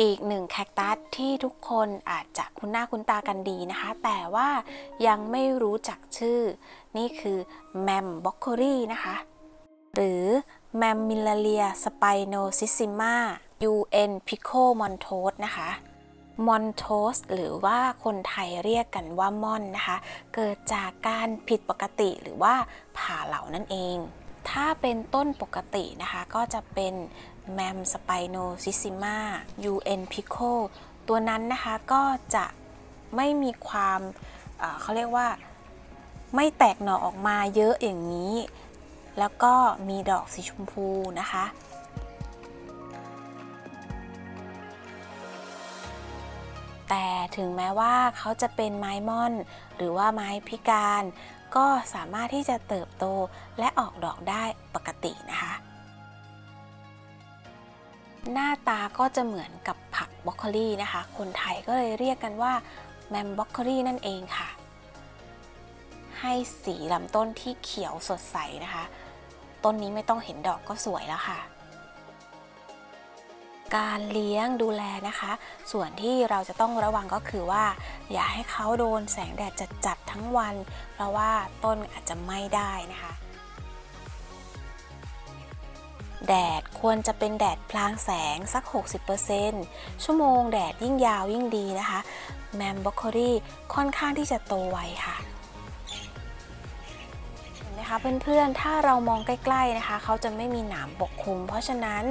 อีกหนึ่งแคคตัสที่ทุกคนอาจจะคุ้นหน้าคุ้นตากันดีนะคะ แต่ว่ายังไม่รู้จักชื่อ นี่คือแมมบ็อกโครีนะคะ หรือแมมมิลลาเลียสไปโนซิซิมา UN Pico Montos นะคะมอนโทสหรือว่าคนไทยเรียกกันว่ามอนนะคะ เกิดจากการผิดปกติหรือว่าผ่าเหล่านั่นเอง ถ้าเป็นต้นปกตินะคะ ก็จะเป็นแมมสไปโนซิซิมา UN Pico ตัวนั้นนะคะก็จะไม่มีความเอ่อเขาเรียกว่าไม่แตกหน่อออกมาเยอะอย่างนี้ แล้วก็มีดอกสีชมพูนะคะแต่ถึงแม้ว่าเขาจะเป็นไม้ม่อน หรือว่าไม้พิการ ก็สามารถที่จะเติบโตและออกดอกได้ปกตินะคะ หน้าตาก็จะเหมือนกับผักบรอกโคลีนะคะ คนไทยก็เลยเรียกกันว่าแมมบรอกโคลีนั่นเองค่ะ ให้สีลำต้นที่เขียวสดใสนะคะ ต้นนี้ไม่ต้องเห็นดอกก็สวยแล้วค่ะ การเลี้ยงดูแลนะคะ ส่วนที่เราจะต้องระวังก็คือว่า อย่าให้เขาโดนแสงแดดจัดๆทั้งวัน เพราะว่าต้นอาจจะไหม้ได้นะคะแดดควรจะเป็นแดดพลางแสงสัก 60%ชั่วโมงแดดยิ่งยาวยิ่งดีนะคะ แมมบ o อกโครีค่อนข้างที่จะโตไวค่ะเห็นไหมคะเพื่อนๆ ถ้าเรามองใกล้ๆนะคะ เขาจะไม่มีหนามปกคลุม เพราะฉะนั้น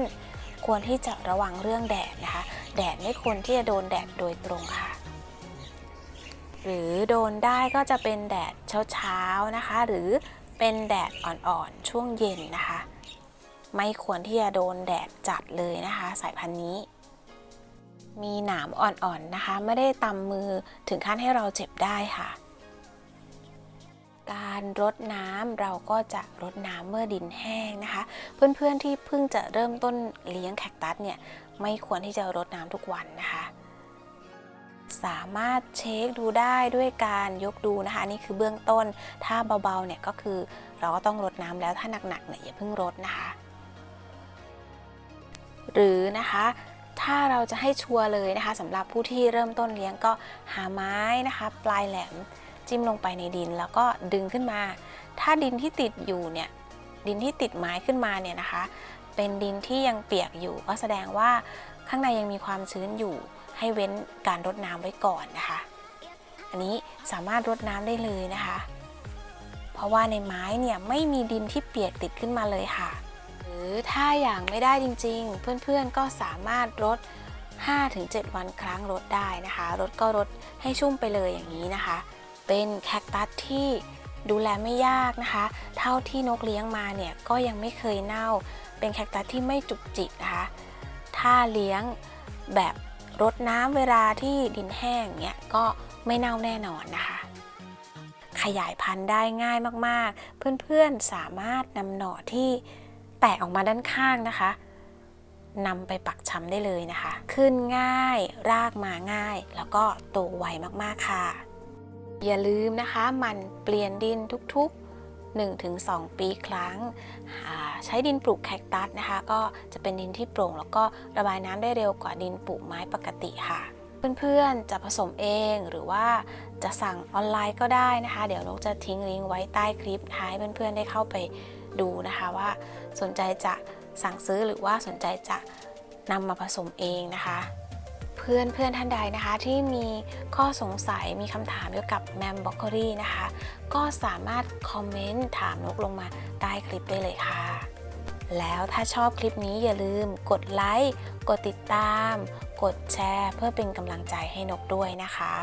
ควรที่จะระวังเรื่องแดดนะคะ แดดไม่ควรที่จะโดนแดดโดยตรงค่ะ หรือโดนได้ก็จะเป็นแดดเช้าๆนะคะ หรือเป็นแดดอ่อนๆช่วงเย็นนะคะ ไม่ควรที่จะโดนแดดจัดเลยนะคะ สายพันธุ์นี้ มีหนามอ่อนๆนะคะ ไม่ได้ตำมือถึงขั้นให้เราเจ็บได้ค่ะ การรดน้ำเราก็จะรดน้ำเมื่อดินแห้งนะคะ เพื่อนๆที่เพิ่งจะเริ่มต้นเลี้ยงแคคตัสเนี่ยไม่ควรที่จะรดน้ำทุกวันนะคะ สามารถเช็คดูได้ด้วยการยกดูนะคะนี่คือเบื้องต้นถ้าเบาๆเนี่ยก็คือเราก็ต้องรดน้ำแล้วถ้าหนักๆเนี่ยอย่าเพิ่งรดนะคะ หรือนะคะถ้าเราจะให้ชัวร์เลยนะคะสำหรับผู้ที่เริ่มต้นเลี้ยงก็หาไม้นะคะ ปลายแหลม จิ้มลงไปในดินแล้วก็ดึงขึ้นมา ถ้าดินที่ติดอยู่เนี่ยดินที่ติดไม้ขึ้นมาเนี่ยนะคะ เป็นดินที่ยังเปียกอยู่ก็แสดงว่าข้างในยังมีความชื้นอยู่ให้เว้นการรดน้ำไว้ก่อนนะคะ อันนี้สามารถรดน้ำได้เลยนะคะ เพราะว่าในไม้เนี่ยไม่มีดินที่เปียกติดขึ้นมาเลยค่ะ หรือถ้าอย่างไม่ได้จริงๆ เพื่อนๆก็สามารถรด 5-7 วันครั้งรดได้นะคะ รดก็รดให้ชุ่มไปเลยอย่างนี้นะคะ เป็นแคคตัสที่ดูแลไม่ยากนะคะ เท่าที่นกเลี้ยงมาเนี่ยก็ยังไม่เคยเน่า เป็นแคคตัสที่ไม่จุกจิกนะคะ ถ้าเลี้ยงแบบรดน้ำเวลาที่ดินแห้งเนี่ยก็ไม่เน่าแน่นอนนะคะ ขยายพันธุ์ได้ง่ายมากๆ เพื่อนๆสามารถนำหน่อที่แตกออกมาด้านข้างนะคะนำไปปักชำได้เลยนะคะ ขึ้นง่าย รากมาง่าย แล้วก็โตไวมากๆค่ะ อย่าลืมนะคะมันเปลี่ยนดินทุกๆ 1-2 ปีครั้ง ใช้ดินปลูกแคคตัสนะคะ ก็จะเป็นดินที่โปร่ง แล้วก็ระบายน้ำได้เร็วกว่าดินปลูกไม้ปกติค่ะ เพื่อนๆจะผสมเองหรือว่าจะสั่งออนไลน์ก็ได้นะคะ เดี๋ยวนกจะทิ้งลิงก์ไว้ใต้คลิปให้เพื่อนๆได้เข้าไปดูนะคะว่าสนใจจะสั่งซื้อหรือว่าสนใจจะนำมาผสมเองนะคะ พื่อนเพื่อนท่านใดนะคะที่มีข้อสงสัยมีคำถามเกี่ยวกับแมมบ็อกเกอรี่นะคะ ก็สามารถคอมเมนต์ถามนกลงมาใต้คลิปได้เลยค่ะ แล้วถ้าชอบคลิปนี้อย่าลืมกดไลค์ กดติดตาม กดแชร์ เพื่อเป็นกำลังใจให้นกด้วยนะคะ